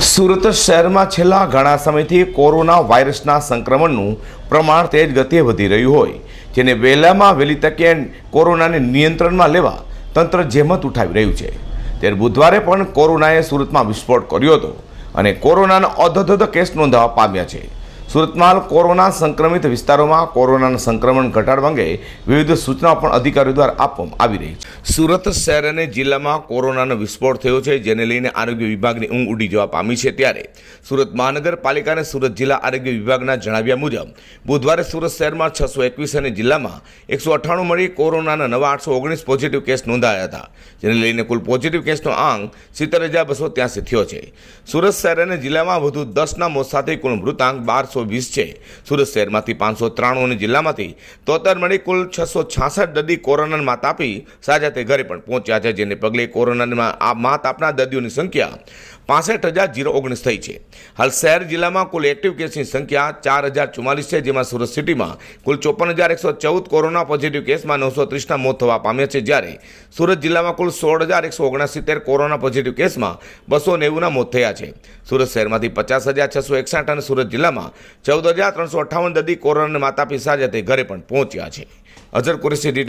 સુરત શહેરમાં છેલ્લા ઘણા સમયથી કોરોના વાયરસના સંક્રમણનું પ્રમાણ તેજ ગતિએ વધી રહ્યું હોય. જેને વહેલામાં વહેલી તકે કોરોનાને નિયંત્રણમાં લેવા તંત્ર જેમત ઉઠાવી રહ્યું છે. ત્યારે બુધવારે પણ કોરોનાએ સુરતમાં વિસ્ફોટ કર્યો હતો અને કોરોનાના અધધ કેસ નોંધાવા પામ્યા છે. સુરતમાં હાલ કોરોના સંક્રમિત વિસ્તારોમાં કોરોનાનું સંક્રમણ ઘટાડવા અંગે વિવિધ સૂચનાઓ પણ અધિકારીઓ દ્વારા આપવામાં આવી રહી છે. સુરત શહેર અને જિલ્લામાં કોરોનાનો વિસ્ફોટ થયો છે, જેને લઈને આરોગ્ય વિભાગની ઊંઘ ઉડી જવા પામી છે ત્યારે સુરત મહાનગરપાલિકા અને સુરત જિલ્લા આરોગ્ય વિભાગના જણાવ્યા મુજબ, બુધવારે સુરત શહેરમાં છસો એકવીસ અને જિલ્લામાં એકસો અઠ્ઠાણું મળી કોરોનાના નવા આઠસો ઓગણીસ પોઝિટિવ કેસ નોંધાયા હતા, જેને લઈને કુલ પોઝિટિવ કેસનો આંક સિત્તેર હજાર બસો ત્યાંસી થયો છે. સુરત શહેર અને જિલ્લામાં વધુ દસના મોત સાથે કુલ મૃતાંક બારસો વીસ છે. સુરત શહેરમાંથી પાંચસો ત્રાણું અને જિલ્લામાંથી તોતર મળી કુલ છસો છાસઠ દર્દી કોરોનાને માત આપી સાજા તે ઘરે પણ પહોંચ્યા છે, જેને પગલે કોરોનામાં આ માત આપનાર દર્દીઓની સંખ્યા પાસઠ હજાર જીરો ઓગણીસ થઈ છે. હાલ શહેર જિલ્લામાં કુલ એક્ટિવ કેસની સંખ્યા ચાર હજાર ચુમ્માલીસ છે, જેમાં સુરત સિટીમાં કુલ ચોપન હજાર એકસો ચૌદ કોરોના પોઝિટિવ કેસમાં નવસો ત્રીસના મોત થવા પામ્યા છે, જ્યારે સુરત જિલ્લામાં કુલ સોળ હજાર એકસો ઓગણસિત્તેર કોરોના પોઝિટિવ કેસમાં બસો નેવુંના મોત થયા છે. સુરત શહેરમાંથી પચાસ હજાર છસો એકસઠ અને સુરત જિલ્લામાં ચૌદ હજાર ત્રણસો અઠ્ઠાવન દર્દી કોરોનાને માતા પિતા સાથે ઘરે પણ પહોંચ્યા છે. અઝર કુરેશી ડી